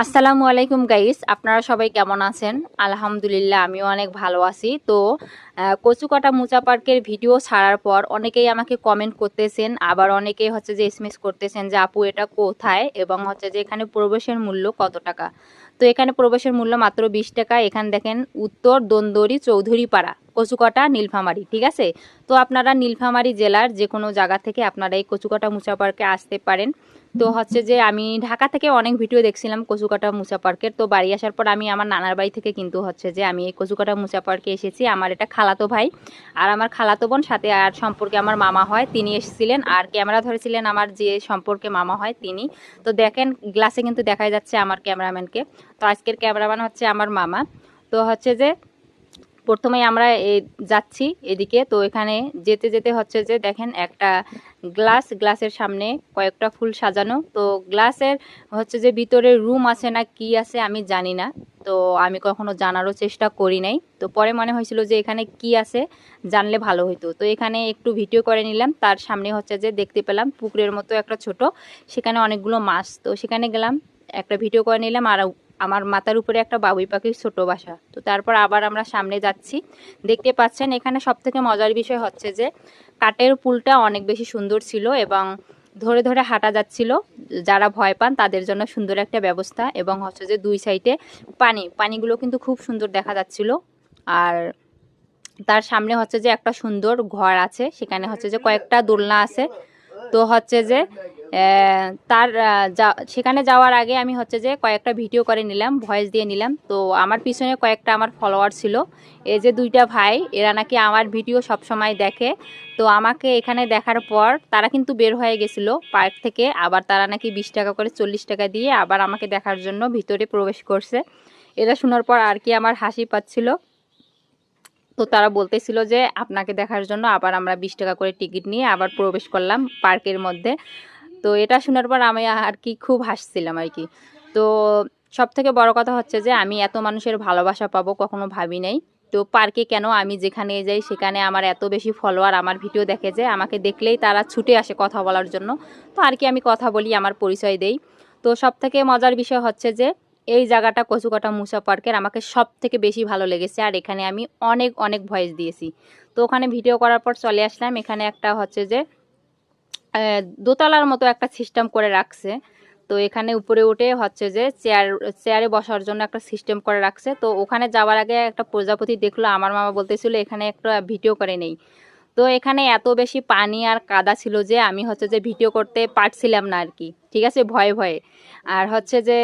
আসসালামু আলাইকুম গাইস আপনারা সবাই কেমন আছেন? আলহামদুলিল্লাহ, আমিও অনেক ভালো আছি। তো কচুকাটা মুচা পার্কের ভিডিও ছাড়ার পর অনেকেই আমাকে কমেন্ট করতেছেন, আবার অনেকেই হচ্ছে যে এসএমএস করতেছেন যে, আপু, এটা কোথায়? এবং হচ্ছে যে, এখানে প্রবেশের মূল্য কত টাকা? তো, এখানে প্রবেশের মূল্য মাত্র বিশ টাকা। এখানে দেখেন, উত্তর দন্দরি চৌধুরী পাড়া কচুকাটা নীলফামারি, ঠিক আছে? তো আপনারা নীলফামারি জেলার যে কোনো জায়গা থেকে আপনারা এই কচুকাটা মুচা পার্কে আসতে পারেন। তো হচ্ছে যে আমি ঢাকা থেকে অনেক ভিডিও দেখছিলাম কচুকাটা মুচা পার্কের। তো বাড়ি আসার পর আমি আমার নানার বাড়ি থেকে কিন্তু হচ্ছে যে আমি এই কচুকাটা মুচা পার্কে এসেছি। আমার এটা খালাতো ভাই আর আমার খালাতো বোন সাথে আর সম্পর্কে আমার মামা হয়, তিনি এসেছিলেন আর ক্যামেরা ধরেছিলেন আমার যে সম্পর্কে মামা হয়, তিনি। তো দেখেন, গ্লাসে কিন্তু দেখা যাচ্ছে আমার ক্যামেরাম্যানকে। তো আজকের ক্যামেরাম্যান হচ্ছে আমার মামা। তো হচ্ছে যে প্রথমেই আমরা যাচ্ছি এদিকে। তো এখানে যেতে যেতে হচ্ছে যে, দেখেন একটা গ্লাস, গ্লাসের সামনে কয়েকটা ফুল সাজানো। তো গ্লাসের হচ্ছে যে ভিতরে রুম আছে না কি আছে আমি জানি না। তো আমি কখনো জানারও চেষ্টা করি নাই। তো পরে মনে হয়েছিল যে, এখানে কি আছে জানলে ভালো হতো তো এখানে একটু ভিডিও করে নিলাম। তার সামনে হচ্ছে যে, দেখতে পেলাম পুকুরের মতো একটা ছোট, সেখানে অনেকগুলো মাছ। তো সেখানে গেলাম, একটা ভিডিও করে নিলাম। আর আমার মাথার উপরে একটা বাবুই পাখির ছোট বাসা। তো তারপর আবার আমরা সামনে যাচ্ছি। দেখতে পাচ্ছেন, এখানে সব থেকে মজার বিষয় হচ্ছে যে, কাঠের পুলটা অনেক বেশি সুন্দর ছিল এবং ধরে ধরে হাঁটা যাচ্ছিল। যারা ভয় পান তাদের জন্য সুন্দর একটা ব্যবস্থা এবং হচ্ছে যে দুই সাইডে পানি, পানিগুলো কিন্তু খুব সুন্দর দেখা যাচ্ছিল। আর তার সামনে হচ্ছে যে একটা সুন্দর ঘর আছে, সেখানে হচ্ছে যে কয়েকটা দোলনা আছে। তো হচ্ছে যে তার সেখানে যাওয়ার আগে আমি হচ্ছে যে কয়েকটা ভিডিও করে নিলাম, ভয়েস দিয়ে নিলাম। তো আমার পিছনে কয়েকটা আমার ফলোয়ার ছিল। এই যে দুইটা ভাই, এরা নাকি আমার ভিডিও সব সময় দেখে। তো আমাকে এখানে দেখার পর তারা কিন্তু বের হয়ে গেছিল পার্ক থেকে। আবার তারা নাকি বিশ টাকা করে চল্লিশ টাকা দিয়ে আবার আমাকে দেখার জন্য ভিতরে প্রবেশ করছে। এটা শোনার পর আর কি আমার হাসি পাচ্ছিল। তো তারা বলতেছিল যে, আপনাকে দেখার জন্য আবার আমরা বিশ টাকা করে টিকিট নিয়ে আবার প্রবেশ করলাম পার্কের মধ্যে। তো এটা শোনার পর আমি আর কি খুব হাসছিলাম আর কি তো সব থেকে বড় কথা হচ্ছে যে, আমি এত মানুষের ভালোবাসা পাবো কখনো ভাবি নাই। তো পার্কে কেন আমি যেখানে যাই, সেখানে আমার এত বেশি ফলোয়ার, আমার ভিডিও দেখে যে, আমাকে দেখলেই তারা ছুটে আসে কথা বলার জন্য। তো আর কি আমি কথা বলি, আমার পরিচয় দেই। তো সব থেকে মজার বিষয় হচ্ছে যে, এই জায়গাটা কচুকাটা মুসা পার্কের আমাকে সব থেকে বেশি ভালো লেগেছে, আর এখানে আমি অনেক অনেক ভয়েস দিয়েছি। তো ওখানে ভিডিও করার পর চলে আসলাম। এখানে একটা হচ্ছে যে দোতলার মতো একটা সিস্টেম করে রাখছে। তো এখানে উপরে উঠে হচ্ছে যে চেয়ার চেয়ারে বসার জন্য একটা সিস্টেম করে রাখছে। তো ওখানে যাওয়ার আগে একটা প্রজাপতি দেখল, আমার মামা বলতেছিল, এখানে একটা ভিডিও করে নেই। তো এখানে এত বেশি পানি আর কাদা ছিল যে আমি হচ্ছে যে ভিডিও করতে পারছিলাম না আর কি। ঠিক আছে? ভয়ে ভয়ে। আর হচ্ছে যে